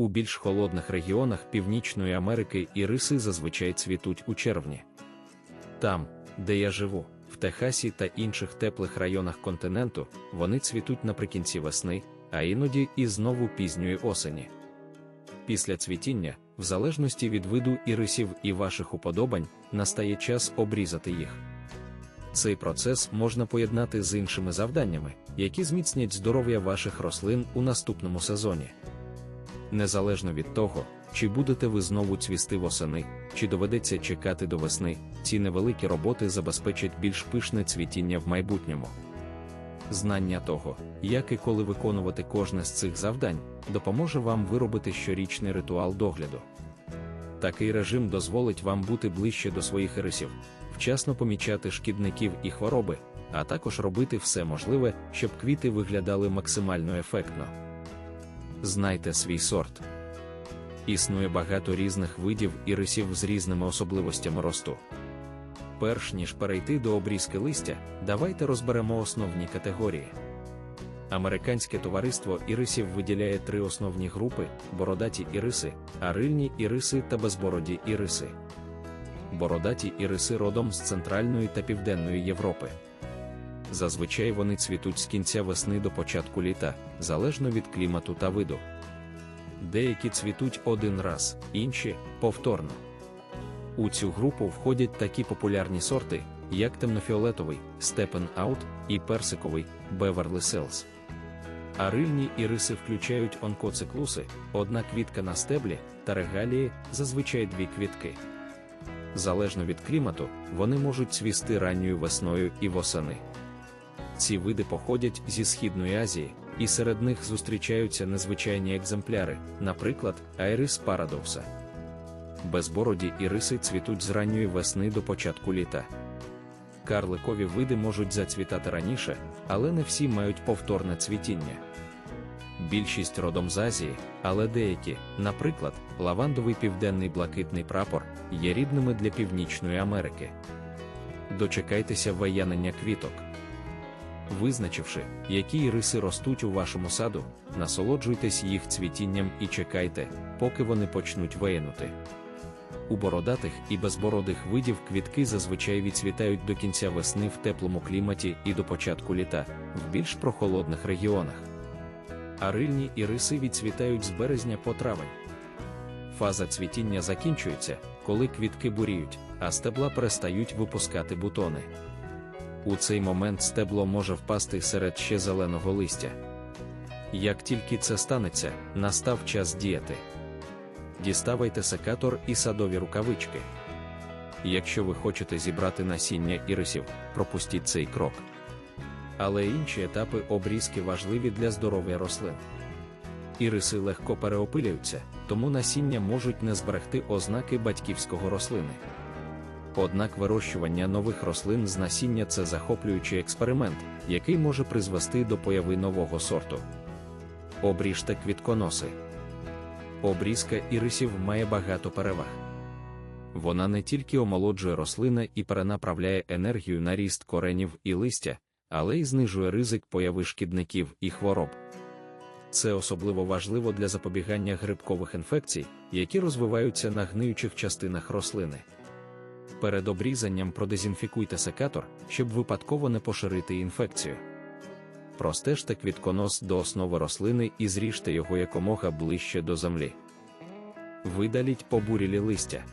У більш холодних регіонах Північної Америки іриси зазвичай цвітуть у червні. Там, де я живу, в Техасі та інших теплих районах континенту, вони цвітуть наприкінці весни, а іноді і знову пізньої осені. Після цвітіння, в залежності від виду ірисів і ваших уподобань, настає час обрізати їх. Цей процес можна поєднати з іншими завданнями, які зміцнять здоров'я ваших рослин у наступному сезоні. Незалежно від того, чи будете ви знову цвісти восени, чи доведеться чекати до весни, ці невеликі роботи забезпечать більш пишне цвітіння в майбутньому. Знання того, як і коли виконувати кожне з цих завдань, допоможе вам виробити щорічний ритуал догляду. Такий режим дозволить вам бути ближче до своїх ірисів, вчасно помічати шкідників і хвороби, а також робити все можливе, щоб квіти виглядали максимально ефектно. Знайте свій сорт. Існує багато різних видів ірисів з різними особливостями росту. Перш ніж перейти до обрізки листя, давайте розберемо основні категорії. Американське товариство ірисів виділяє три основні групи: бородаті іриси, арильні іриси та безбороді іриси. Бородаті іриси родом з Центральної та Південної Європи. Зазвичай вони цвітуть з кінця весни до початку літа, залежно від клімату та виду. Деякі цвітуть один раз, інші повторно. У цю групу входять такі популярні сорти, як темнофіолетовий Stephen Out і персиковий Beverly Cells. Арильні іриси включають онкоциклуси, одна квітка на стеблі та регалії, зазвичай дві квітки. Залежно від клімату, вони можуть цвісти ранньою весною і восени. Ці види походять зі Східної Азії, і серед них зустрічаються незвичайні екземпляри, наприклад, Айрис Парадовса. Безбороді іриси цвітуть з ранньої весни до початку літа. Карликові види можуть зацвітати раніше, але не всі мають повторне цвітіння. Більшість родом з Азії, але деякі, наприклад, лавандовий південний блакитний прапор, є рідними для Північної Америки. Дочекайтеся ваянення квіток. Визначивши, які іриси ростуть у вашому саду, насолоджуйтесь їх цвітінням і чекайте, поки вони почнуть виянути. У бородатих і безбородих видів квітки зазвичай відцвітають до кінця весни в теплому кліматі і до початку літа, в більш прохолодних регіонах. Арильні іриси відцвітають з березня по травень. Фаза цвітіння закінчується, коли квітки буріють, а стебла перестають випускати бутони. У цей момент стебло може впасти серед ще зеленого листя. Як тільки це станеться, настав час діяти. Діставайте секатор і садові рукавички. Якщо ви хочете зібрати насіння ірисів, пропустіть цей крок. Але інші етапи обрізки важливі для здоров'я рослин. Іриси легко переопилюються, тому насіння можуть не зберегти ознаки батьківського рослини. Однак вирощування нових рослин з насіння це захоплюючий експеримент, який може призвести до появи нового сорту. Обріжте квітконоси. Обрізка ірисів має багато переваг. Вона не тільки омолоджує рослини і перенаправляє енергію на ріст коренів і листя, але й знижує ризик появи шкідників і хвороб. Це особливо важливо для запобігання грибкових інфекцій, які розвиваються на гниючих частинах рослини. Перед обрізанням продезінфікуйте секатор, щоб випадково не поширити інфекцію. Простежте квітконос до основи рослини і зріжте його якомога ближче до землі. Видаліть побурілі листя.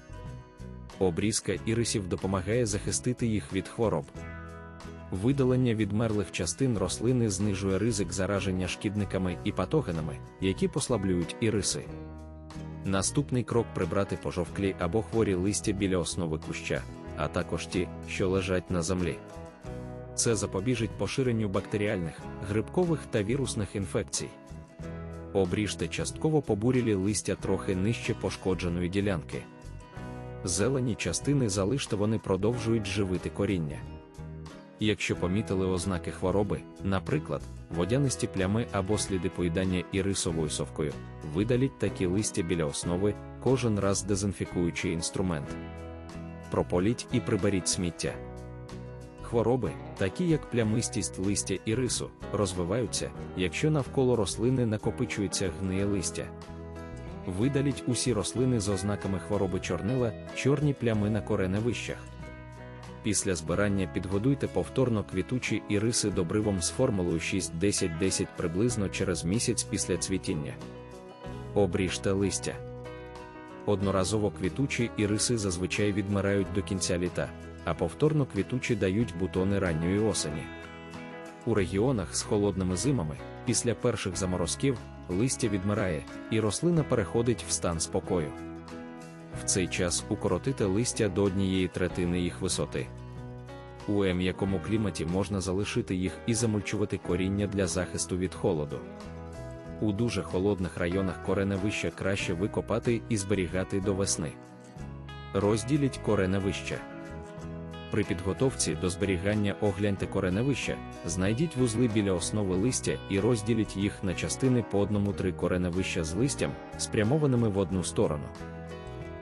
Обрізка ірисів допомагає захистити їх від хвороб. Видалення відмерлих частин рослини знижує ризик зараження шкідниками і патогенами, які послаблюють іриси. Наступний крок прибрати пожовклі або хворі листя біля основи куща, а також ті, що лежать на землі. Це запобіжить поширенню бактеріальних, грибкових та вірусних інфекцій. Обріжте частково побурілі листя трохи нижче пошкодженої ділянки. Зелені частини залиште вони продовжують живити коріння. Якщо помітили ознаки хвороби, наприклад, водянисті плями або сліди поїдання ірисовою совкою, видаліть такі листя біля основи, кожен раз дезінфікуючи інструмент. Прополіть і приберіть сміття. Хвороби, такі як плямистість листя і рису, розвиваються, якщо навколо рослини накопичується гниє листя. Видаліть усі рослини з ознаками хвороби чорнила, чорні плями на кореневищах. Після збирання підгодуйте повторно квітучі іриси добривом з формулою 6-10-10 приблизно через місяць після цвітіння. Обріжте листя. Одноразово квітучі іриси зазвичай відмирають до кінця літа, а повторно квітучі дають бутони ранньої осені. У регіонах з холодними зимами, після перших заморозків, листя відмирає, і рослина переходить в стан спокою. В цей час укоротити листя до однієї третини їх висоти. У м'якому кліматі можна залишити їх і замульчувати коріння для захисту від холоду. У дуже холодних районах кореневища краще викопати і зберігати до весни. Розділіть кореневища. При підготовці до зберігання огляньте кореневища, знайдіть вузли біля основи листя і розділіть їх на частини по одному три кореневища з листям, спрямованими в одну сторону.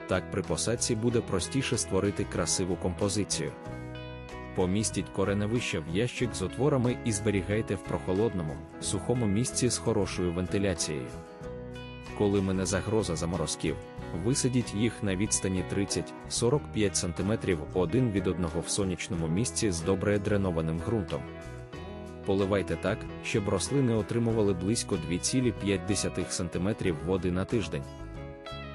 Так при посадці буде простіше створити красиву композицію. Помістіть кореневища в ящик з отворами і зберігайте в прохолодному, сухому місці з хорошою вентиляцією. Коли мине загроза заморозків, висадіть їх на відстані 30-45 см один від одного в сонячному місці з добре дренованим ґрунтом. Поливайте так, щоб рослини отримували близько 2,5 см води на тиждень.